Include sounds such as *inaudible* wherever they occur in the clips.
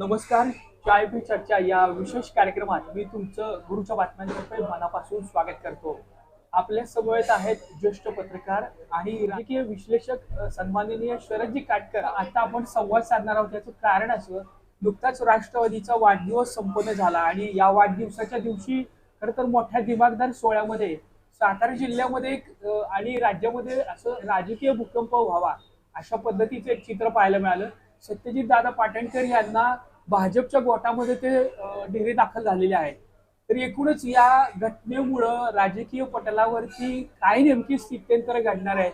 नमस्कार चाय पे चर्चा या विशेष कार्यक्रमात मी तुमचं गुरुच्या बातम्यांतर्फे मनापासून स्वागत करतो. आपल्या समवेत आहेत ज्येष्ठ पत्रकार आणि राजकीय विश्लेषक सन्माननीय शरदजी काटकर. आता आपण संवाद साधणार आहोत याचं कारण असं नुकताच राष्ट्रवादीचा वाढदिवस संपन्न झाला आणि या वाढदिवसाच्या दिवशी खरं तर मोठ्या दिमागदार सोहळ्यामध्ये सातारा जिल्ह्यामध्ये एक, आणि राज्यामध्ये असं राजकीय भूकंप व्हावा अशा पद्धतीचं एक चित्र पाहायला मिळालं. सत्यजित दादा पाटणकर यांना भाजपच्या गोटामध्ये ते डेरे दाखल झालेले आहेत. तर एकूणच या घटनेमुळं राजकीय पटलावरती काय नेमकी स्थित्यंतर घडणार आहे?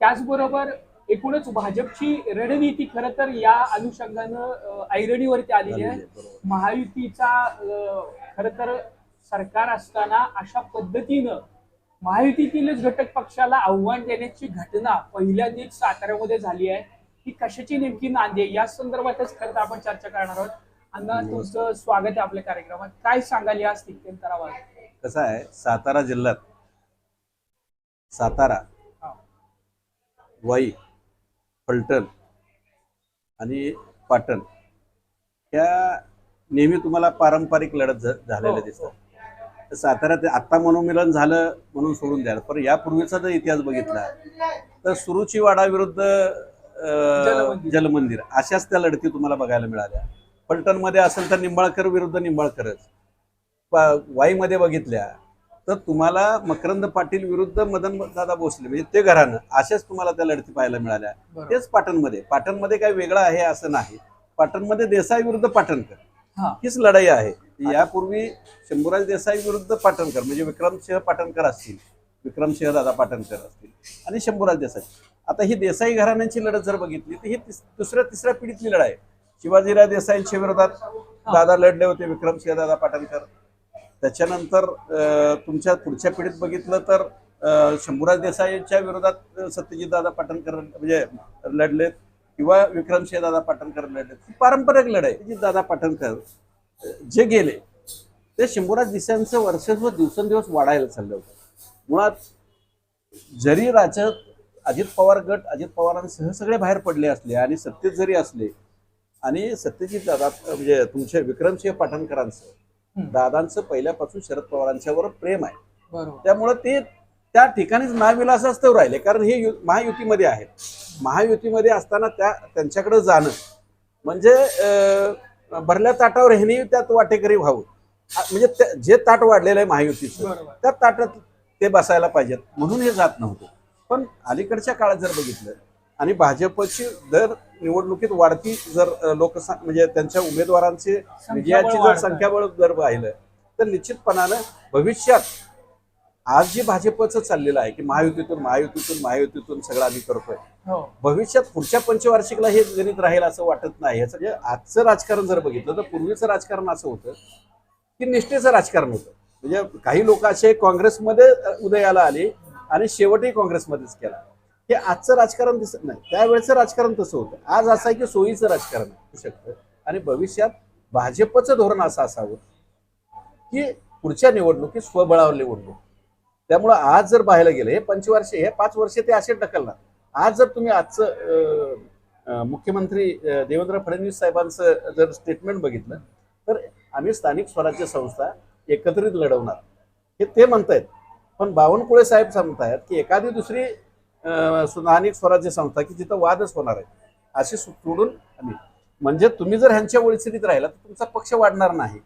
त्याचबरोबर एकूणच भाजपची रणनीती खरं तर या अनुषंगानं ऐरणीवरती आलेली आहे. महायुतीचा खरं तर सरकार असताना अशा पद्धतीनं महायुतीतीलच घटक पक्षाला आव्हान देण्याची घटना पहिल्यांदाच साताऱ्यामध्ये झाली आहे. ही कशाची नेमकी नांदी आहे? या संदर्भातच खरं तर आपण चर्चा करणार आहोत. अण्णा तुमचं स्वागत आहे आपल्या कार्यक्रमात. काय सांगाल या स्थित्यंतरावर कसं आहे सातारा जिल्ह्यात सातारा हा. वाई फलटण आणि पाटण ह्या नेहमी तुम्हाला पारंपरिक लढत झालेल्या हो, दिसतात तर साताऱ्यात आत्ता मनोमिलन झालं म्हणून सोडून द्याल. पण यापूर्वीचा जर इतिहास बघितला तर सुरुचीवाडा विरुद्ध अं, जलमंदिर. अशाच त्या लढती तुम्हाला बघायला मिळाल्या. फलटणमध्ये असेल तर निंबाळकर विरुद्ध निंबाळकरच. वाईमध्ये बघितल्या तर तुम्हाला मकरंद पाटील विरुद्ध मदन दादा भोसले म्हणजे ते घरानं अशाच तुम्हाला त्या लढती पाहायला मिळाल्या. तेच पाटणमध्ये. पाटणमध्ये काही वेगळं आहे असं नाही. पाटणमध्ये देसाई विरुद्ध पाटणकर. हा. हीच लढाई आहे. यापूर्वी शंभूराज देसाई विरुद्ध पाटणकर म्हणजे विक्रमसिंह पाटणकर असतील. विक्रमसिंह दादा पाटणकर असतील. आणि शंभूराज देसाई. आता ही देसाई घराण्यांची लढत जर बघितली तर ही दुसऱ्या तिसऱ्या पिढीतली लढाई आहे. शिवाजीराव देसाईंच्या विरोधात दादा लढले होते विक्रमसिंह दादा पाटणकर. त्याच्यानंतर तुमच्या पुढच्या पिढीत बघितलं तर शंभूराज देसाईंच्या विरोधात सत्यजित दादा पाटणकर म्हणजे लढलेत किंवा विक्रमसिंह दादा पाटणकर लढलेत ही पारंपरिक लढाई. सत्यजित दादा पाटणकर जे गेले ते शंभूराज देसाईंचं वर्चस्व दिवसेंदिवस वाढायला चाललं होतं. मुळात जरी राज्यात अजित पवार गट अजित पवारांसह सगळे बाहेर पडले असले आणि सत्तेत जरी असले आणि सत्यजित दादा म्हणजे तुमच्या विक्रमसिंह पाटणकरांचं हम्म. दादांचं पहिल्यापासून शरद पवारांच्यावर प्रेम आहे. त्यामुळं ते त्या ठिकाणीच नाविलासास्तव राहिले कारण हे यु- महायुतीमध्ये आहेत महायुतीमध्ये असताना त्या त्यांच्याकडे जाणं म्हणजे भरल्या ताटावर ह्यानी त्यात वाटेकरी व्हावं. म्हणजे जे ताट वाढलेलं आहे महायुतीचं त्या ताटात ते बसायला पाहिजेत. म्हणून हे जात नव्हतं. पण अलीकडच्या काळात जर बघितलं आणि भाजपची दर निवडणुकीत वाढती जर लोकसं म्हणजे त्यांच्या उमेदवारांची विजयाची जर. संख्याबळ जर पाहिलं तर निश्चितपणानं भविष्यात आज जे भाजपचं चाललेलं आहे की महायुतीतून महायुतीतून महायुतीतून सगळं आम्ही करतोय हो. भविष्यात पुढच्या पंचवार्षिकला हे गणित राहील असं वाटत नाही. याचं म्हणजे आजचं राजकारण जर बघितलं तर पूर्वीचं राजकारण असं होतं की निष्ठेचं राजकारण होतं. म्हणजे काही लोक असे काँग्रेसमध्ये उदयाला आले आणि शेवटही काँग्रेसमध्येच केला. हे आजचं राजकारण दिसत नाही. त्यावेळेचं राजकारण तसं होतं. आज असं आहे की सोयीचं राजकारण होऊ शकतं. आणि भविष्यात भाजपचं धोरण असं असावं की पुढच्या निवडणुकीत स्वबळावर निवडणूक त्यामुळं आज जर पाहायला गेलं हे पंचवर्ष हे पाच वर्ष ते असे ढकलणार. आज जर तुम्ही आजचं मुख्यमंत्री देवेंद्र फडणवीस साहेबांचं जर स्टेटमेंट बघितलं तर आम्ही स्थानिक स्वराज्य संस्था एकत्रित लढवणार. हे ते म्हणतायत. पण बावनकुळे साहेब सांगतायत की एखादी दुसरी स्थानिक स्वराज्य संस्था की जिथं वादच होणार आहे अशी सो- सोडून आम्ही. म्हणजे तुम्ही जर ह्यांच्या ओळखीत राहिला तर तुमचा पक्ष वाढणार नाही.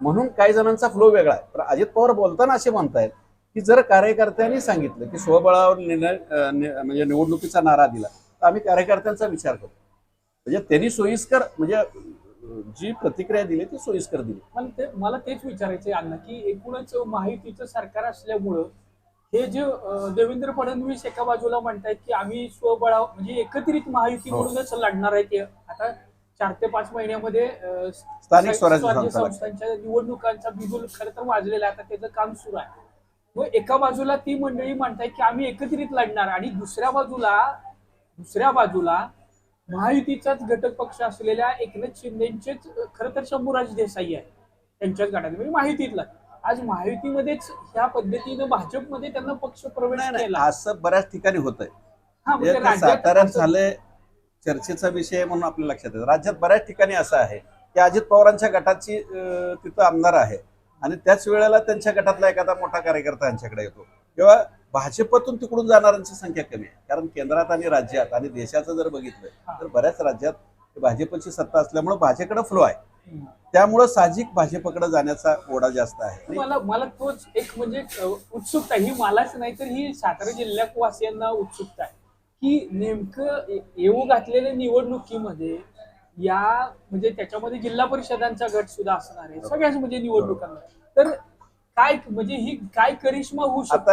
म्हणून काही जणांचा फ्लो वेगळा आहे. पण अजित पवार बोलताना असे म्हणतायत की जर कार्यकर्त्यांनी सांगितलं की स्वबळावर निर्णय म्हणजे निवडणुकीचा नारा दिला तर आम्ही कार्यकर्त्यांचा विचार करतो म्हणजे त्यांनी सोयीस्कर म्हणजे जी प्रतिक्रिया दिली ती सोयीस्कर दिली मला ते मला तेच विचारायचे अण्णा की एकूणच महायुतीचं सरकार असल्यामुळं हे जे देवेंद्र फडणवीस एका बाजूला म्हणतायत की आम्ही स्वबळा म्हणजे एकत्रित महायुती हो. म्हणूनच लढणार आहे ते आता चार ते पाच महिन्यामध्ये स्थानिक स्वराज्य. संस्थांच्या निवडणुकांचा बिगुल खरं तर वाजलेला आहे आता त्याचं काम सुरू आहे व एका बाजूला ती मंडळी म्हणतायत की आम्ही एकत्रित लढणार आणि दुसऱ्या बाजूला दुसऱ्या बाजूला महायुतीचाच घटक पक्ष असलेल्या एकनाथ शिंदेचेच खरं तर शंभूराज देसाई आहे त्यांच्याच गटात म्हणजे महायुतीतला. आज महायुतीमध्येच ह्या पद्धतीनं भाजपमध्ये त्यांना पक्ष प्रवेश केला. असं बऱ्याच ठिकाणी होत आहे हा म्हणजे साताऱ्यात झालंय चर्चेचा विषय म्हणून आपल्या लक्षात येतं. राज्यात बऱ्याच ठिकाणी असं आहे की अजित पवारांच्या गटाची तिथं आमदार आहे. आणि त्याच वेळेला त्यांच्या गटातला एखादा मोठा कार्यकर्ता यांच्याकडे येतो. किंवा भाजपतून तिकडून जाणाऱ्यांची संख्या कमी आहे. कारण केंद्रात आणि राज्यात आणि देशाचं जर बघितलं तर बऱ्याच राज्यात भाजपची सत्ता असल्यामुळे भाजपकडे फ्लो आहे. त्यामुळं साहजिक भाजपकडे जाण्याचा ओढा जास्त आहे. मला मला तोच एक म्हणजे उत्सुकता ही मलाच नाही तर ही सातारा जिल्ह्यात वासियांना उत्सुकता आहे. की नेमकं येऊ घातलेल्या निवडणुकीमध्ये या म्हणजे त्याच्यामध्ये जिल्हा परिषदांचा गट सुद्धा असणार आहे. सगळ्याच म्हणजे निवडणुकांना तर काय म्हणजे ही काय करिश्मा होऊ शकतो?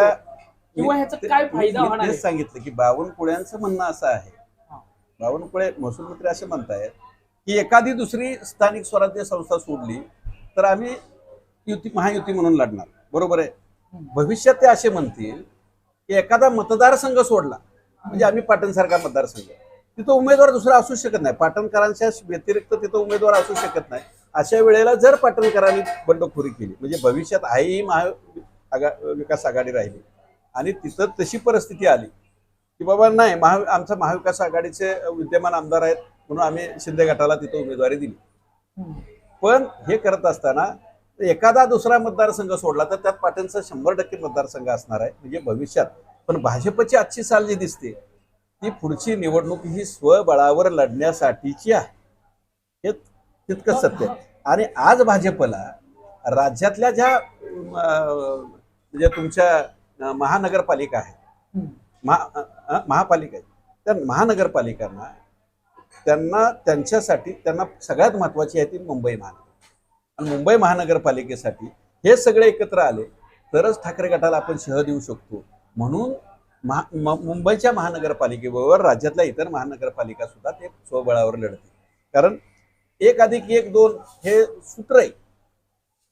किंवा ह्याचा काय फायदा होणार आहे? सांगितलं की बावनकुळ्यांचं म्हणणं असं आहे. हा. बावनकुळे महसूल मंत्री असे म्हणतायत की एखादी दुसरी स्थानिक स्वराज्य संस्था सोडली तर आम्ही युती महायुती म्हणून लढणार. बरोबर आहे? हम्म. भविष्यात ते असे म्हणतील की एखादा मतदारसंघ सोडला. म्हणजे आम्ही पाटणसारखा मतदारसंघ. तिथं उमेदवार दुसरा असू शकत नाही. पाटणकरांच्या व्यतिरिक्त तिथं उमेदवार असू शकत नाही. अशा वेळेला जर पाटणकरांनी बंडखोरी केली म्हणजे भविष्यात आई महा आगा विकास आघाडी राहिली आणि तिथं तशी परिस्थिती आली की बाबा नाही महा आमचा महाविकास आघाडीचे विद्यमान आमदार आहेत म्हणून आम्ही शिंदे गटाला तिथं उमेदवारी दिली. पण हे करत असताना एखादा दुसरा मतदारसंघ सोडला तर त्यात पाटणचा शंभर टक्के मतदारसंघ असणार आहे म्हणजे भविष्यात पण भाजपची आजची चाल जी दिसते ती पुढची निवडणूक ही स्वबळावर लढण्यासाठीची आहे हे तितकंच सत्य. आणि आज भाजपला राज्यातल्या ज्या म्हणजे तुमच्या महानगरपालिका हम्म. महा महापालिका आहेत त्या महानगरपालिकांना त्यांना त्यांच्यासाठी त्यांना सगळ्यात महत्वाची आहे ती मुंबई महानगर. आणि मुंबई महानगरपालिकेसाठी हे सगळे एकत्र आले तरच ठाकरे गटाला आपण शह देऊ शकतो. म्हणून महा मुंबईच्या महानगरपालिकेबरोबर राज्यातल्या इतर महानगरपालिका सुद्धा ते स्वबळावर लढते कारण एक अधिक एक दोन हे सूत्र आहे.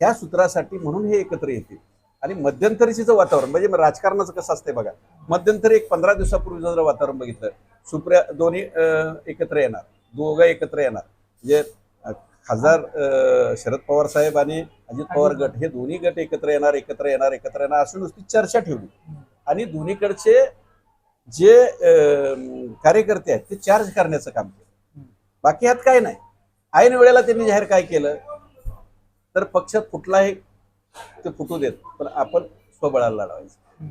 ह्या सूत्रासाठी म्हणून हे एकत्र येते आणि मध्यंतरीचं जे वातावरण म्हणजे राजकारणाचं कसं असतंय बघा. मध्यंतरी एक पंधरा दिवसापूर्वीचं जर वातावरण बघितलं सुप्रिया दोन्ही अं, एकत्र येणार. दोघं एकत्र येणार. म्हणजे खासदार शरद पवार साहेब आणि अजित पवार गट हे दोन्ही गट एकत्र येणार एकत्र येणार एकत्र येणार अशी नुसती चर्चा ठेवली. आणि दोन्हीकडचे जे अं, कार्यकर्ते आहेत ते चार्ज करण्याचं काम केलं. बाकी ह्यात काय नाही. ऐन वेळेला त्यांनी जाहीर काय केलं? तर पक्षात कुठलाही ते फुटू देत पण आपण स्वबळाला लढवायचं.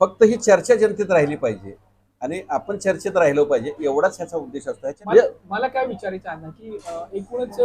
फक्त ही चर्चा जनतेत राहिली पाहिजे आणि आपण चर्चेत राहिलो पाहिजे एवढाच ह्याचा उद्देश असतो ह्याच्या- मला मला काय विचारायचं आहे ना की एकूणच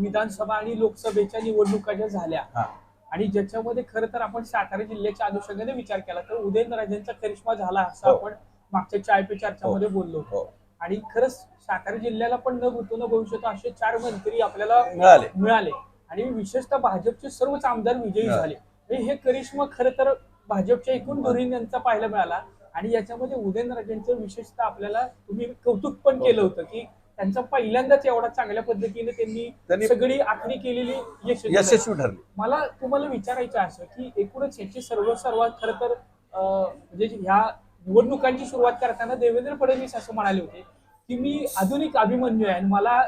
विधानसभा आणि लोकसभेच्या निवडणुका ज्या झाल्या हा. आणि ज्याच्यामध्ये खरं तर आपण सातारा जिल्ह्याच्या अनुषंगाने विचार केला तर उदयनराजेंचा करिश्मा झाला असं हो. आपण मागच्या चाय पे चर्चामध्ये बोललो होतो. हो. आणि खरंच सातारा जिल्ह्याला पण न न भविष्यात असे चार मंत्री आपल्याला मिळाले मिळाले आणि विशेषतः भाजपचे सर्वच आमदार विजयी. झाले. हे करिश्मा खरं तर भाजपच्या एकूण धोरण यांचा पाहायला मिळाला. आणि याच्यामध्ये उदयनराजेंचं विशेषतः आपल्याला तुम्ही कौतुक पण केलं होतं की त्यांचा पहिल्यांदाच एवढा चांगल्या पद्धतीने त्यांनी सगळी आखणी केलेली यशस्वी ठरले. मला तुम्हाला विचारायचं असं की एकूणच याची सर्व सर्वात खरं तर अं, म्हणजे ह्या निवडणुकांची सुरुवात करताना देवेंद्र फडणवीस असं म्हणाले होते की मी आधुनिक अभिमन्यू आहे आणि मला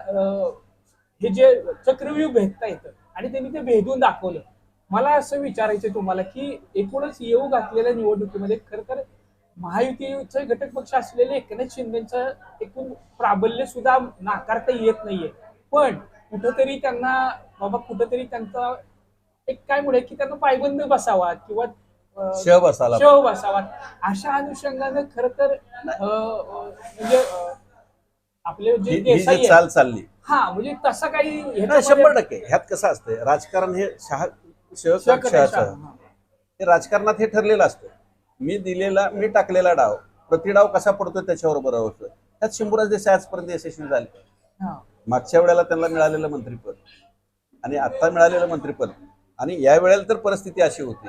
हे जे चक्रव्यूह भेदता येतं आणि त्यांनी ते भेदून दाखवलं. मला असं विचारायचं तुम्हाला की एकूणच येऊ घातलेल्या निवडणुकीमध्ये खरं तर महायुतीचे घटक पक्ष असलेले एकनाथ शिंदेचं एकूण प्राबल्य सुद्धा नाकारता येत नाहीये. पण कुठंतरी त्यांना बाबा कुठंतरी त्यांचा एक काय म्हणूया की त्यांना पायबंद बसावा किंवा शव बसावा अशा अनुषंगानं खर तर म्हणजे आपले जे ही ही देसाई जी आहेत, चाल चालली हा म्हणजे तसं काही नाही, ह्याच्यामध्ये- शंभर टक्के ह्यात कसं असतंय राजकारण हे शहा शह शह काम करायचं. शहाचं. हा. हे राजकारणात हे ठरलेलं असतं मी दिलेला मी टाकलेला डाव प्रतिडाव कसा पडतो त्याच्यावर बरोबर असतं त्यात शंभूराज देसाई आजपर्यंत यशस्वी झाले हा. मागच्या वेळेला त्यांना मिळालेलं मंत्रिपद आणि आता मिळालेलं मंत्रिपद आणि या वेळेला तर परिस्थिती अशी होती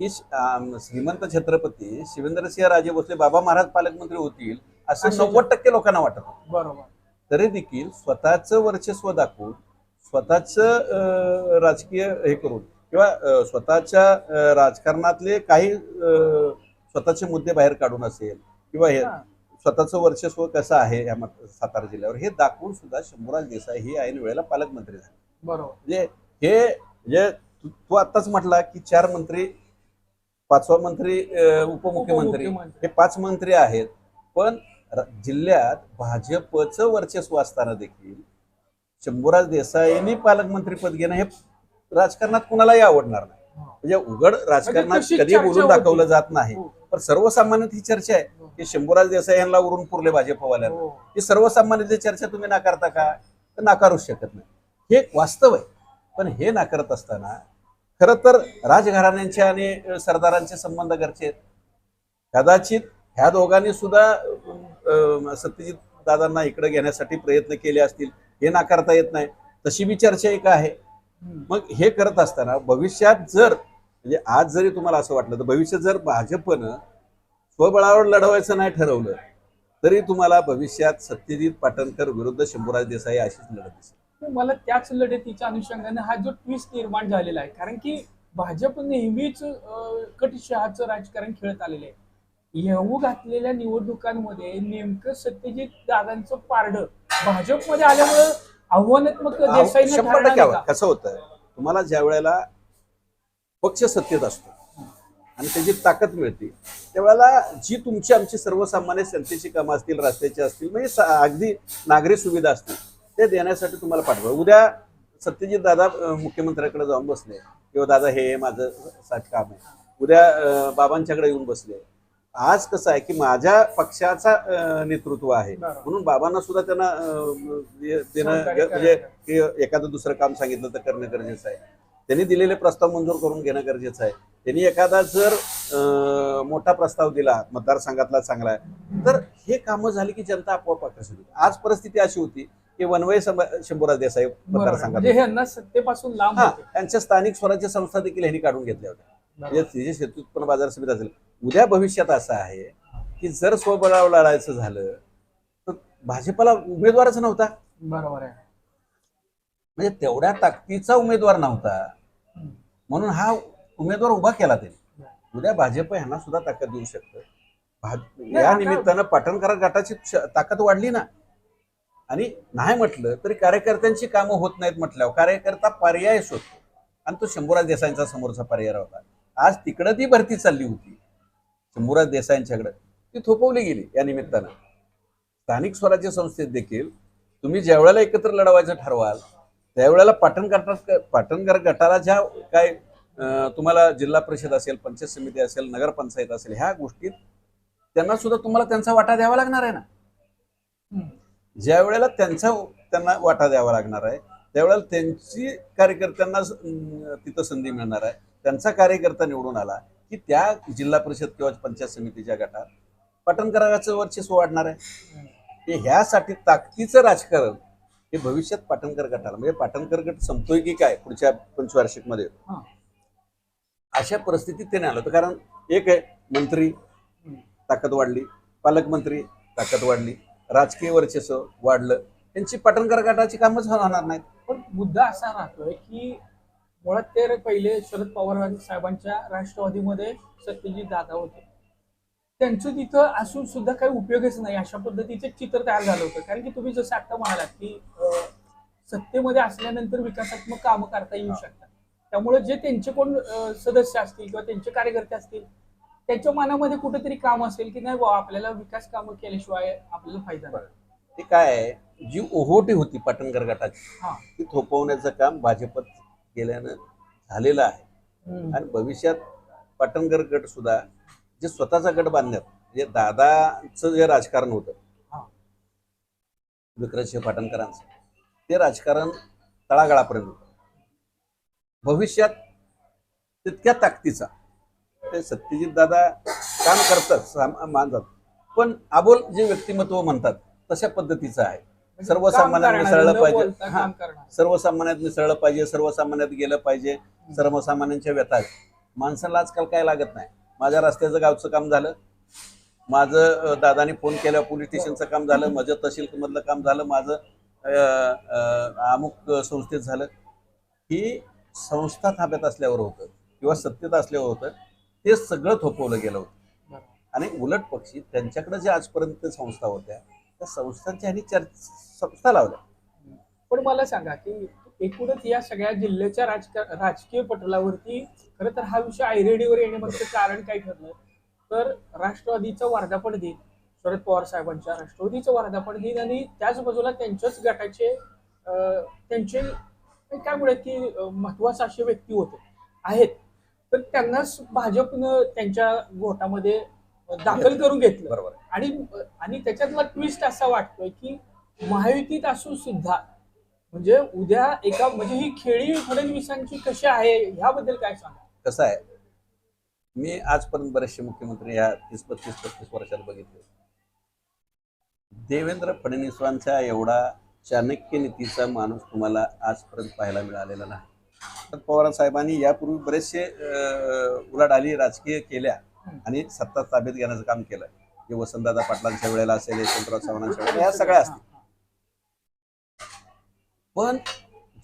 की श- आम, श्रीमंत छत्रपती शिवेंद्रसिंह राजे भोसले बाबा महाराज पालकमंत्री होतील असं नव्वद टक्के लोकांना वाटत. बरोबर तरी देखील स्वतःचं वर्चस्व दाखवून स्वतःच राजकीय हे करून किंवा स्वतःच्या राजकारणातले काही स्वतःचे मुद्दे बाहेर काढून असेल किंवा हे. स्वतःचं वर्चस्व कसं आहे या सातारा जिल्ह्यावर हे दाखवून सुद्धा शंभूराज देसाई हे ऐन वेळेला पालकमंत्री झाले बरोबर म्हणजे हे म्हणजे तू आत्ताच म्हटला की चार मंत्री पाचवा मंत्री उपमुख्यमंत्री. हे पाच मंत्री आहेत पण जिल्ह्यात भाजपचं वर्चस्व असताना देखील शंभूराज देसाईंनी पालकमंत्री पद घेणं हे राजकारणात कुणालाही आवडणार नाही म्हणजे उघड राजकारणात म्हणजे कधी बोलून. दाखवलं जात नाही हो. पण सर्वसामान्यात ही चर्चा आहे हो. की शंभूराज देसाई यांना उरून पुरले भाजपवाल्यांना हो. ही सर्वसामान्याची चर्चा तुम्ही नाकारता का तर नाकारूच शकत नाही हे वास्तव आहे पण हे नाकारत असताना खरं तर राजघराण्यांचे आणि सरदारांचे संबंध घरचे कदाचित ह्या दोघांनी सुद्धा सत्यजित दादांना इकडे घेण्यासाठी प्रयत्न केले असतील हे नाकारता येत नाही. तशी बी चर्चा एक आहे. मग हे करत असताना भविष्यात जर म्हणजे आज जरी तुम्हाला असं वाटलं तर भविष्यात जर भाजपनं स्वबळावर लढवायचं नाही ठरवलं तरी तुम्हाला भविष्यात सत्यजित पाटणकर विरुद्ध शंभूराज देसाई अशीच लढत दिसेल. मला त्याच लढतीच्या अनुषंगाने हा जो ट्विस्ट निर्माण झालेला आहे कारण की भाजप नेहमीच कटशहाचं राजकारण खेळत आलेलं आहे. येऊ घातलेल्या निवडणुकांमध्ये नेमकं सत्यजित दादांचं पारड. भाजपमध्ये आल्यामुळं आव्हानात्मक देसाईंना शंभर ठरणार टक्के? कसं होतं? तुम्हाला ज्या वेळेला पक्ष सत्तेत असतो आणि त्याची ताकद मिळते त्यावेळेला जी तुमची आमची सर्वसामान्य जनतेची कामं असतील रस्त्याची असतील म्हणजे सा- अगदी नागरी सुविधा असतील ते देण्यासाठी तुम्हाला पाठवा उद्या सत्यजित दादा अं, मुख्यमंत्र्याकडे जाऊन बसले किंवा दादा हे माझं साठी काम आहे. उद्या अं, बाबांच्याकडे येऊन बसले आज कसं आहे की माझ्या पक्षाचा नेतृत्व आहे. म्हणून बाबांना सुद्धा त्यांना दे- देणं म्हणजे एखादं दुसरं काम सांगितलं तर करणं गरजेचं आहे. त्यांनी दिलेले प्रस्ताव मंजूर करून घेणं गरजेचं आहे. त्यांनी एखादा जर मोठा प्रस्ताव दिला मतदारसंघातला चांगला आहे तर हे कामं झाली की जनता आपोआप आकर्षित होती. आज परिस्थिती अशी होती की वनवय शंभूराज देसाई. मतदारसंघात म्हणजे यांना सत्तेपासून लांब त्यांच्या स्थानिक स्वराज्य संस्था देखील ह्यांनी काढून घेतल्या होत्या. म्हणजे. तिचे शेती उत्पन्न बाजार समिती असेल. उद्या भविष्यात असं आहे की जर स्वबळावर लढायचं झालं तर भाजपला उमेदवारच नव्हता. बरोबर आहे. म्हणजे तेवढ्या ताकदीचा उमेदवार नव्हता. म्हणून हा उमेदवार उभा केला त्यांनी. उद्या भाजप ह्यांना सुद्धा ताकद देऊ शकतं. या निमित्तानं पाटणकर गटाची ताकद वाढली ना. आणि नाही म्हटलं तरी कार्यकर्त्यांची कामं होत नाहीत म्हटल्यावर. कार्यकर्ता पर्याय शोधतो. आणि तो शंभूराज देसाईंचा समोरचा पर्याय होता. आज तिकडं ती भरती चालली होती. शंभूराज देसाईंच्याकडे ती थोपवली गेली या निमित्तानं. स्थानिक स्वराज्य संस्थेत देखील तुम्ही ज्या वेळेला एकत्र लढवायचं ठरवाल त्यावेळेला पाटण गटात पाटणकर गटाला ज्या काय तुम्हाला जिल्हा परिषद असेल पंचायत समिती असेल नगरपंचायत असेल ह्या गोष्टीत त्यांना सुद्धा तुम्हाला त्यांचा वाटा द्यावा लागणार आहे ना. ज्या वेळेला त्यांचा त्यांना वाटा द्यावा लागणार आहे त्यावेळेला त्यांची कार्यकर्त्यांना तिथं संधी मिळणार आहे. त्यांचा कार्यकर्ता निवडून आला की त्या जिल्हा परिषद किंवा पंचायत समितीच्या गटात पाटणकराचं वर्चस्व वाढणार आहे हे ह्यासाठी ताकदीचं राजकारण हे भविष्यात पाटणकर गटाला म्हणजे पाटणकर गट संपतोय की काय पुढच्या पंचवार्षिकमध्ये. अशा परिस्थितीत त्याने आलं होतं कारण एक आहे मंत्री. ताकद वाढली पालकमंत्री ताकद वाढली राजकीय वर्चस्व वाढलं त्यांची पाटणकर गटाची कामच होणार नाहीत पण मुद्दा असा राहतोय की मुळात ते पहिले शरद पवार साहेबांच्या राष्ट्रवादीमध्ये सत्यजित दादा होते. त्यांचं तिथं असून सुद्धा काही उपयोगच नाही अशा पद्धतीचे चित्र तयार झालं होतं. कारण की तुम्ही जसं आता म्हणालात की सत्तेमध्ये असल्यानंतर विकासात्मक कामं करता येऊ शकतात. त्यामुळे जे त्यांचे कोण सदस्य असतील किंवा त्यांचे कार्यकर्ते असतील त्यांच्या मनामध्ये कुठेतरी काम असेल की नाही बा आपल्याला विकास कामं केल्याशिवाय आपल्याला फायदा नाही. ते काय आहे? जी ओहोटी होती पाटणकर गटाची हा. ती थोपवण्याचं काम भाजपत केल्यानं झालेलं आहे. आणि भविष्यात पाटणकर गट सुद्धा जे स्वतःचा गट बांधण्यात म्हणजे दादाचं जे राजकारण होतं. विक्रमसिंह पाटणकरांचं ते राजकारण तळागाळापर्यंत होतं भविष्यात तितक्या ताकदीचा ते सत्यजित दादा काम करतात मानतात पण आबोल जे व्यक्तिमत्व म्हणतात तशा पद्धतीचं आहे म्हणजे करणारं, मिसळलं पाहिजे. हा. सर्वसामान्यात मिसळलं पाहिजे सर्वसामान्यात गेलं पाहिजे सर्वसामान्यांच्या व्यथा. माणसाला आजकाल काय लागत नाही माझ्या रस्त्याचं गावचं काम झालं माझं दादाने फोन केलं पोलीस स्टेशनचं काम झालं माझं तहसील मधलं काम झालं माझं अमुक संस्थेत झालं ही संस्था ताब्यात असल्यावर होतं किंवा सत्तेत असल्यावर होतं ते सगळं थोपवलं गेलं होतं. आणि उलट पक्षी त्यांच्याकडे जे आजपर्यंत संस्था होत्या त्या संस्थांच्या ह्यांनी चर्च संस्था लावल्या. पण मला सांगा की एकूणच या सगळ्या जिल्ह्याच्या राजकार राजकीय पटलावरती खरं तर हा विषय आयरेडीवर येण्यामागचं कारण काय ठरलं? तर राष्ट्रवादीचं वर्धापन दिन शरद पवार साहेबांच्या राष्ट्रवादीचं वर्धापन दिन आणि त्याच बाजूला त्यांच्याच गटाचे त्यांचे काय म्हणत की महत्त्वाचे असे व्यक्ती होते आहेत. तर त्यांनाच भाजपनं त्यांच्या गोटामध्ये दाखल करून घेतलं. बरोबर. आणि आणि त्याच्यातला ट्विस्ट असा वाटतोय की महायुतीत असून सुद्धा म्हणजे उद्या एका म्हणजे ही खेळी फडणवीसांची कशी आहे ह्याबद्दल काय सांगा? कसं आहे? मी आजपर्यंत बरेचसे मुख्यमंत्री या तीस पस्तीस पस्तीस वर्षात बघितले. देवेंद्र फडणवीसांचा एवढा चाणक्य नीतीचा माणूस तुम्हाला आजपर्यंत पाहायला मिळालेला नाही. शरद पवार साहेबांनी यापूर्वी बरेचसे उलाढाली राजकीय केल्या. आणि सत्ता ताब्यात घेण्याचं काम केलं जे वसंतदादा पाटलांच्या वेळेला असेल यशवंतराव चव्हाणांच्या वेळेला या सगळ्या असतील. पण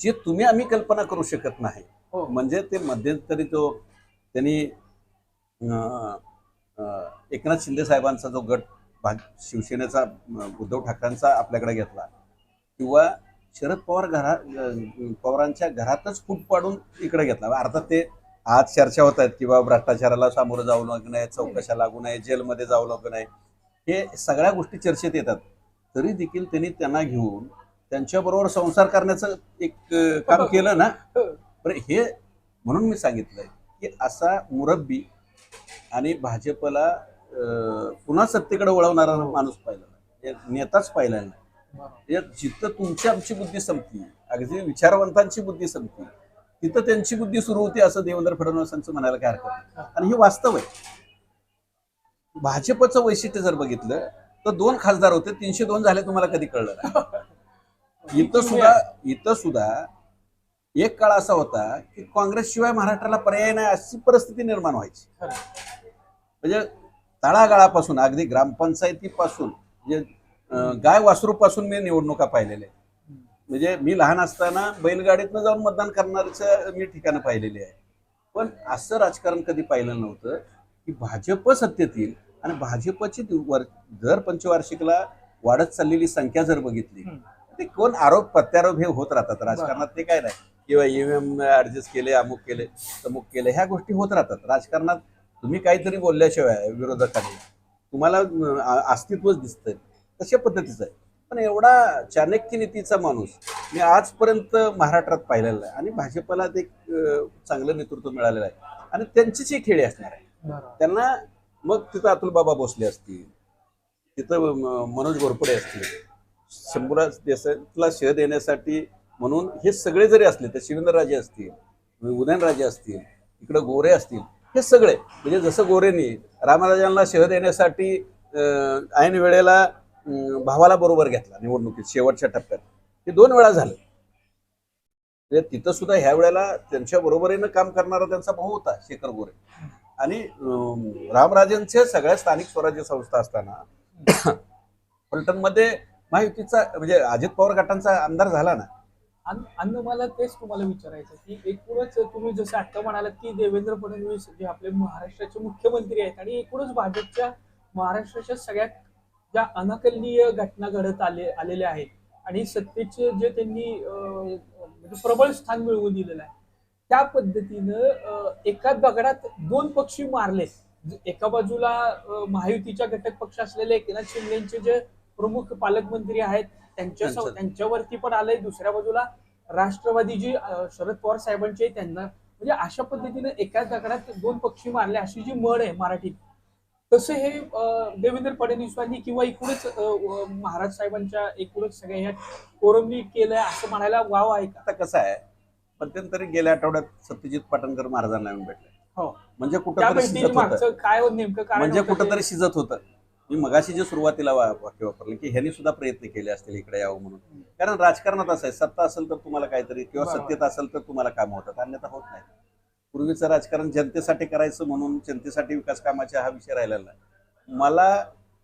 जे तुम्ही आम्ही कल्पना करू शकत नाही हो. म्हणजे ते मध्यंतरी तो त्यांनी एकनाथ शिंदे साहेबांचा जो गट भाग शिवसेनेचा उद्धव ठाकरेंचा आपल्याकडे घेतला किंवा शरद पवार घरा पवारांच्या घरातच फूट पाडून इकडे घेतला. अर्थात ते आज चर्चा होत आहेत किंवा भ्रष्टाचाराला सामोरं जाऊ लागू नये चौकशा लागू नये जेलमध्ये जाऊ लागू नये हे सगळ्या गोष्टी चर्चेत येतात. तरी देखील त्यांनी त्यांना घेऊन त्यांच्याबरोबर संसार करण्याचं एक काम केलं ना? हो. बरं हे म्हणून मी सांगितलंय की असा मुरब्बी आणि भाजपला पुन्हा सत्तेकडे वळवणारा माणूस पाहिला नाही. नेताच पाहिला नाही. जिथं तुमची आमची बुद्धी संपती अगदी विचारवंतांची बुद्धी संपती तिथं त्यांची बुद्धी सुरू होती असं देवेंद्र फडणवीसांचं म्हणायला काय हरकत नाही. आणि हे वास्तव आहे. भाजपचं वैशिष्ट्य जर बघितलं तर दोन खासदार होते तीनशे दोन झाले तुम्हाला कधी कळलं नाही. *laughs* इथं सुद्धा इथं सुद्धा एक काळ असा होता की काँग्रेस शिवाय महाराष्ट्राला पर्याय नाही अशी परिस्थिती निर्माण व्हायची. म्हणजे तळागाळापासून अगदी ग्रामपंचायतीपासून म्हणजे गाय वासरूपासून मी निवडणुका पाहिलेल्या म्हणजे मी लहान असताना बैलगाडीतनं जाऊन मतदान करणाऱ्याचं मी ठिकाणं पाहिलेली आहे. पण असं राजकारण कधी पाहिलं नव्हतं की भाजप सत्तेत येईल आणि भाजपची दर पंचवार्षिकला वाढत चाललेली संख्या जर बघितली. ते कोण आरोप प्रत्यारोप हे होत राहतात. राजकारणात ते काय नाही. किंवा ईव्हीएम ऍडजस्ट केले अमुक केले तमुक केले ह्या गोष्टी होत राहतात. राजकारणात तुम्ही काहीतरी बोलल्याशिवाय विरोधकांनी तुम्हाला अस्तित्वच दिसतंय. तशा पद्धतीचं आहे. पण एवढा चाणक्य नीतीचा माणूस मी आजपर्यंत महाराष्ट्रात पाहिलेला आहे. आणि भाजपला ते चांगलं नेतृत्व मिळालेलं आहे. आणि त्यांचीच ही खेळी असणार आहे. त्यांना मग तिथं अतुल बाबा भोसले असतील तिथं मनोज घोरपडे असतील शंभूराज देसाईला शह देण्यासाठी म्हणून हे सगळे जरी असले तर शिवेंद्रराजे असतील उदयनराजे असतील इकडं गोरे असतील हे सगळे म्हणजे जसं गोरेंनी रामराजांना शह देण्यासाठी ऐन वेळेला भावाला बरोबर घेतला निवडणुकीत शेवटच्या टप्प्यात. हे दोन वेळा झालं. म्हणजे तिथं सुद्धा ह्या वेळेला त्यांच्या बरोबरीनं काम करणारा त्यांचा भाऊ होता शेखर गोरे. आणि रामराजेंचे सगळ्या स्थानिक स्वराज्य संस्था असताना *coughs* फलटणमध्ये महायुतीचा म्हणजे अजित पवार गटांचा आमदार झाला ना. अन्न मला तेच तुम्हाला विचारायचं की एकूणच तुम्ही जसं आता म्हणालात की देवेंद्र फडणवीस जे आपले महाराष्ट्राचे मुख्यमंत्री आहेत आणि एकूणच भाजपच्या महाराष्ट्राच्या सगळ्यात ज्या अनाकलनीय घटना घडत आले आलेल्या आहेत. आणि सत्तेचे जे त्यांनी म्हणजे प्रबळ स्थान मिळवून दिलेलं आहे. त्या पद्धतीनं एका दगडात दोन पक्षी मारले. एका बाजूला महायुतीच्या घटक पक्ष असलेले एकनाथ शिंदेचे जे प्रमुख पालकमंत्री आहेत त्यांच्या त्यांचं- त्यांच्यावरती पण आलंय. दुसऱ्या बाजूला राष्ट्रवादी जी शरद पवार साहेबांची त्यांना म्हणजे अशा पद्धतीने एकाच दगडात दोन पक्षी मारले. अशी जी म्हण आहे मराठीत तसं हे देवेंद्र फडणवीसांनी किंवा एकूणच महाराज साहेबांच्या एकूणच सगळ्या ह्या कोरमनी केलंय असं म्हणायला वाव आहे का? आता कसं आहे मध्यंतरी गेल्या आठवड्यात सत्यजित पाटणकर महाराजांना येऊन भेटले. हो. म्हणजे त्या कुठंतरी शिजत होतं मागचं काय नेमकं कारण म्हणजे होतं ते? कुठंतरी शिजत होतं. मी मगाशी जे सुरुवातीला वा- वाक्य वापरलं की ह्यांनी सुद्धा प्रयत्न केले असतील इकडे यावं म्हणून. कारण राजकारणात असं आहे सत्ता असेल तर तुम्हाला काहीतरी किंवा बरोबर. सत्तेत असेल तर तुम्हाला काम होतात अन्यथा होत नाही पूर्वीचं राजकारण जनतेसाठी करायचं म्हणून जनतेसाठी विकास कामाचा हा विषय राहिलेला नाही. मला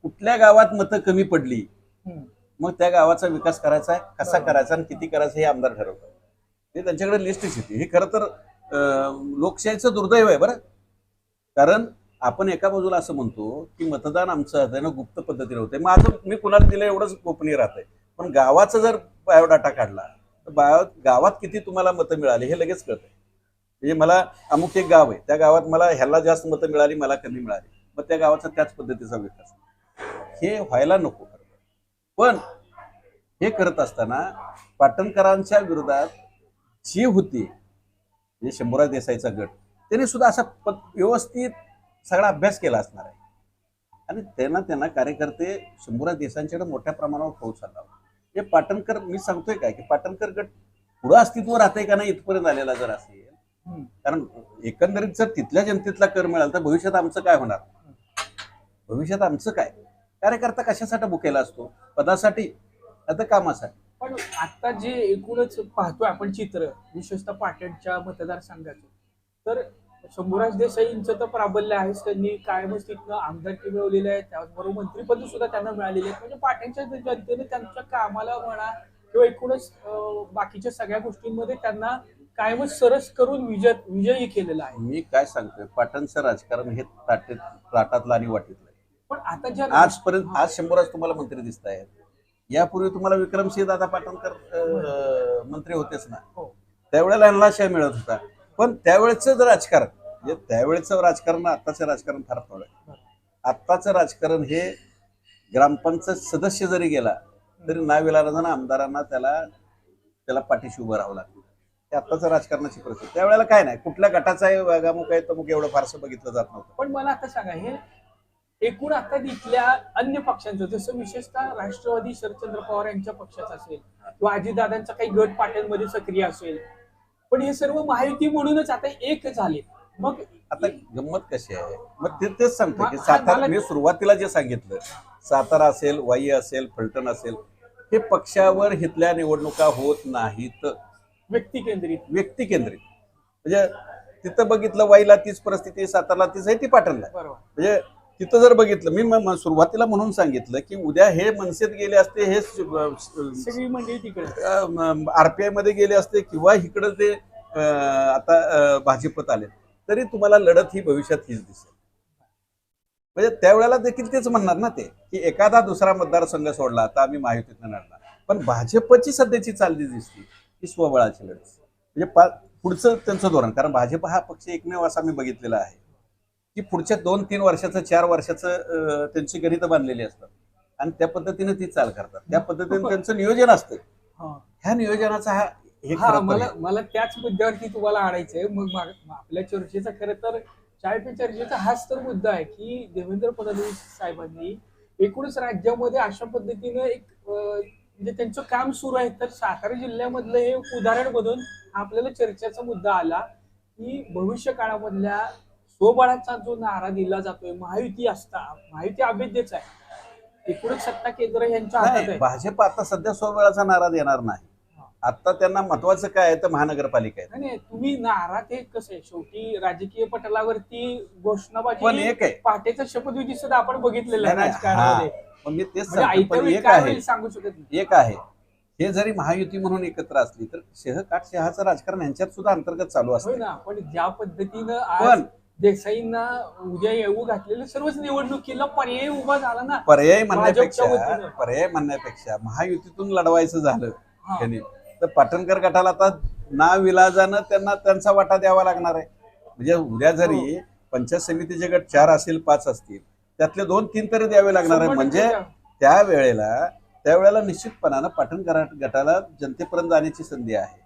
कुठल्या गावात मतं कमी पडली. मग त्या गावाचा विकास करायचा आहे कसा. करायचा आणि किती करायचं हे आमदार ठरवतात. ते त्यांच्याकडे लिस्टच येते हे खरं तर लोकशाहीचं दुर्दैव आहे बरं. कारण आपण एका बाजूला असं म्हणतो की मतदान आमचं आहे ना गुप्त पद्धतीने होते माझं मी कुणाला दिलं एवढंच गोपनीय राहतंय. पण गावाचा जर बायोडाटा काढला तर बायो गावात किती तुम्हाला मतं मिळाली हे लगेच कळतंय. म्हणजे मला अमुक एक गाव आहे. त्या गावात मला ह्याला जास्त मतं मिळाली मला कमी मिळाली. मग त्या गावाचा त्याच पद्धतीचा विकास. हे व्हायला नको. पण हे करत असताना पाटणकरांच्या विरोधात जी होती म्हणजे शंभूराज देसाईचा गट त्यांनी सुद्धा असा प- व्यवस्थित सगळा अभ्यास केला असणार आहे. आणि त्यांना त्यांना कार्यकर्ते शंभूराज देसाईंच्याकडे मोठ्या प्रमाणावर पोहोचला हे पाटणकर मी सांगतोय काय की पाटणकर गट पुढं अस्तित्व राहतंय का नाही इथपर्यंत आलेला जर असेल कारण एकंदरीत जर तिथल्या जनतेतला कर मिळाला तर भविष्यात आमचं काय होणार? भविष्यात आमचं काय? कार्यकर्ता कशासाठी बुकेला असतो? पदासाठी? आता कामासाठी. पण आता जे एकूणच पाहतोय आपण चित्र विशेषतः पाटणच्या मतदारसंघाचं तर शंभूराज देसाईंचं तर प्राबल्य आहेच. त्यांनी कायमच तिथनं आमदारकी मिळवलेली आहे त्याचबरोबर मंत्रीपद सुद्धा त्यांना मिळालेली आहेत. म्हणजे पाटणच्या जनतेने त्यांच्या कामाला म्हणा किंवा एकूणच बाकीच्या सगळ्या गोष्टींमध्ये त्यांना कायमच सरस करून विजय विजयी केलेला आहे. मी काय सांगतोय पाटणचं राजकारण हे ताटेत ताटातलं आणि वाटीतलं आहे. पण आता ज्या आजपर्यंत आज शंभराज तुम्हाला मंत्री दिसत आहेत यापूर्वी तुम्हाला विक्रमसिंह दादा पाटणकर अं, मंत्री होतेच ना. हो. त्यावेळेला यांना शय मिळत होता. पण त्यावेळेचं जर राजकारण म्हणजे त्यावेळेचं राजकारण आत्ताचं राजकारण फार थोडं आहे. आत्ताचं राजकारण हे ग्रामपंचायत सदस्य जरी गेला तरी नाविलारानं आमदारांना त्याला त्याला पाठीशी उभं राहावं लागतं. आत्ताचं राजकारणाची परिस्थिती. त्यावेळेला काय नाही कुठल्या गटाचा आहे वागामुख आहे तमुक एवढं फारसं बघितलं जात नव्हतं. पण मला आता सांगा हे एकूण आता तिथल्या अन्य पक्षांचं जसं विशेषतः राष्ट्रवादी शरदचंद्र पवार यांच्या पक्षाचं असेल किंवा अजितदादांचा काही गट पाट्यांमध्ये सक्रिय असेल पण हे सर्व माहिती म्हणूनच आता एक झाले. मग आता गंमत कशी आहे? मग ते तेच सांगतो की सातारा मी सुरुवातीला जे सांगितलं सातारा असेल वाई असेल फलटण असेल हे पक्षावर हितल्या निवडणुका होत नाहीत. व्यक्ती केंद्रित. व्यक्ती केंद्रित. म्हणजे तिथं बघितलं वाईला तीच परिस्थिती सातारला तीच आहे ती पाटणला. म्हणजे तिथं जर बघितलं मी म- म- सुरुवातीला म्हणून सांगितलं की उद्या हे मनसेत गेले असते हे सगळी मंडळी तिकडे. आरपीआयमध्ये गेले असते किंवा इकडं ते अं, आता अं, भाजपत आले तरी तुम्हाला लढत ही भविष्यात हीच दिसेल. म्हणजे त्यावेळेला देखील तेच म्हणणार ना ते की एखादा दुसरा मतदारसंघ सोडला आता आम्ही महायुतीतनं लढणार. पण भाजपची सध्याची चालली दिसती. ही स्वबळाची लढत. म्हणजे पा- पुढचं त्यांचं धोरण. कारण भाजप हा पक्ष एकमेव असा मी बघितलेला आहे. की पुढच्या दोन तीन वर्षाचं चार वर्षाचं त्यांची गणित बांधलेली असतात. आणि त्या पद्धतीने ती चाल करतात. त्या पद्धतीने त्यांचं नियोजन असतं. ह्या नियोजनाचा हा मला. मला त्याच मुद्द्यावरती तुम्हाला आणायचंय. मग आपल्या चर्चेचा खरं तर चाय पे चर्चेचा हाच तर मुद्दा आहे की देवेंद्र फडणवीस साहेबांनी एकूणच राज्यामध्ये अशा पद्धतीनं एक म्हणजे त्यांचं काम सुरू आहे. तर सातारा जिल्ह्यामधलं हे उदाहरण बनून आपल्याला चर्चेचा मुद्दा आला की भविष्य काळामधल्या स्वबळाचा जो नारा दिला जातोय महायुती असता महायुती अभेद्यच आहे. एकूणच सत्ता केंद्र यांच्या हातात आहे. भाजप आता सध्या स्वबळाचा नारा देणार नाही. आता त्यांना महत्वाचं काय आहे तर महानगरपालिका आहे. नाही तुम्ही नारा ते कसं आहे? शेवटी राजकीय पटलावरती पण घोषणाबाजी एक आहे. पहाटेचा शपथविधी सुद्धा आपण बघितलेला आहे राजकारणामध्ये. पण मी तेच म्हणजे सांगतो पण एक आहे. सांगू शकत नाही. एक आहे. हे जरी महायुती म्हणून एकत्र असली तर शहकाट शहाचं राजकारण यांच्यात सुद्धा अंतर्गत चालू असतं ना पण ज्या पद्धतीनं पण देसाईंना उद्या येऊ घातलेले सर्वच निवडणुकीला पर्याय उभा झाला ना. पर्याय म्हणण्यापेक्षा. पर्याय म्हणण्यापेक्षा महायुतीतून लढवायचं झालं. त्यांनी तर पाटणकर गटाला आता ना विलाजानं त्यांना त्यांचा वाटा द्यावा लागणार आहे. म्हणजे उद्या जरी हो. पंचायत समितीचे गट चार असतील पाच असतील त्यातले दोन तीन तरी द्यावे लागणार आहे म्हणजे. त्या वेळेला त्यावेळेला निश्चितपणानं पाटणकर गटाला जनतेपर्यंत जाण्याची संधी आहे.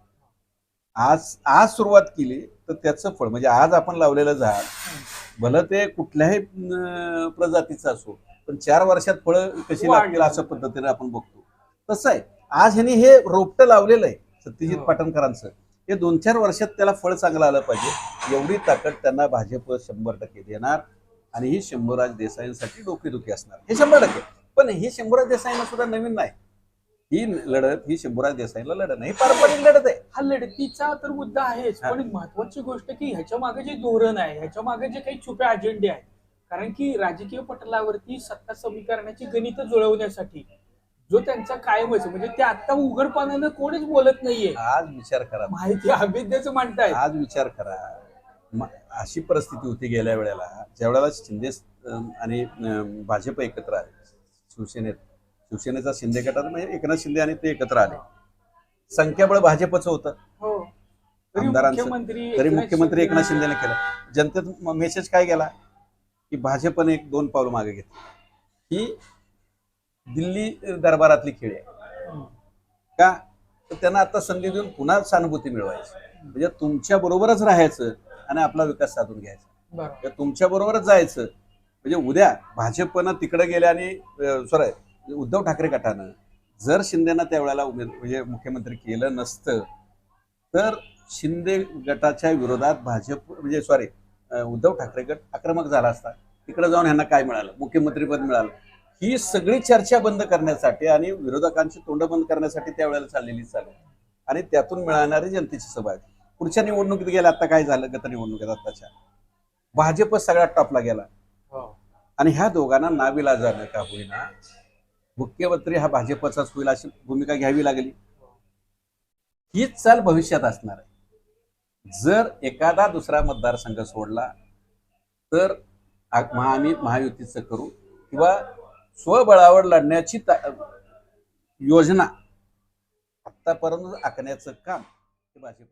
आज आज सुरुवात केली तर त्याचं फळ म्हणजे आज आपण लावलेलं झाड भलं ते कुठल्याही प्रजातीचं असो पण चार वर्षात फळं कशी. लागतील अशा पद्धतीने आपण बघतो. तसं आहे. आज ह्यांनी हे रोपटं लावलेलं आहे सत्यजित हो. पाटणकरांचं हे दोन चार वर्षात त्याला फळ चांगलं आलं पाहिजे. एवढी ताकद त्यांना भाजप शंभर टक्के देणार. आणि ही शंभूराज देसाईंसाठी डोकेदुखी असणार. हे शंभर टक्के. पण ही शंभूराज देसाईंना सुद्धा नवीन नाही. ही लढत ही शंभूराज देसाईंना लढत नाही. पारंपरिक लढत आहे. हा लढतीचा तर मुद्दा आहेच. पण महत्वाची गोष्ट की ह्याच्या मागे जे धोरण आहे ह्याच्या मागे जे काही छुपे अजेंडे आहेत कारण की राजकीय पटलावरती सत्ता समीकरणाची गणित जुळवण्यासाठी जो त्यांचा कायमच आहे, म्हणजे ते आता उघडपणानं कोणीच बोलत नाहीये. आज विचार करा. माहिती अभेद्याचं म्हणतायत. आज विचार करा. अशी परिस्थिती होती गेल्या वेळेला. ज्या वेळेला शिंदे आणि भाजप एकत्र आले शिवसेनेत. शिवसेनेचा शिंदे गटात म्हणजे एकनाथ शिंदे आणि ते एकत्र आले. संख्याबळ भाजपचं होतं. हो. तरी आमदारांचं- मुख्यमंत्री तरी मुख्यमंत्री एकनाथ शिंदे- शिंदेने केलं. जनतेत मेसेज काय गेला? की भाजपने एक दोन पावलं मागे घेतली. ही दिल्ली दरबारातली खेळी आहे. का? तर त्यांना आता संधी देऊन पुन्हा सहानुभूती मिळवायची. म्हणजे तुमच्या बरोबरच राहायचं. आणि आपला विकास साधून घ्यायचा. तुमच्या बरोबरच जायचं. म्हणजे उद्या भाजपनं तिकडे गेल्या आणि सॉरी उद्धव ठाकरे गटानं जर शिंदेना त्यावेळेला उमेद म्हणजे मुख्यमंत्री केलं नसतं तर शिंदे गटाच्या विरोधात भाजप म्हणजे सॉरी उद्धव ठाकरे गट आक्रमक झाला असता. तिकडे जाऊन ह्यांना काय मिळालं? मुख्यमंत्रीपद मिळालं. ही सगळी चर्चा बंद करण्यासाठी आणि विरोधकांची तोंड बंद करण्यासाठी त्यावेळेला चाललेली चालू. आणि त्यातून मिळणारी जनतेची सभा आहे. पुढच्या निवडणुकीत गेल्या आता काय झालं गत निवडणुकीत आताच्या? भाजप सगळ्यात टॉपला गेला. हो. आणि ह्या दोघांना नाविला जाणं का होईना? मुख्यमंत्री हा भाजपचाच होईल अशी भूमिका घ्यावी लागली. हीच चाल भविष्यात असणार आहे. जर एखादा दुसरा मतदारसंघ सोडला तर आम्ही महायुतीचं करू किंवा स्वबळावर लढण्याची योजना आतापर्यंत आखण्याचं काम हे भाजप.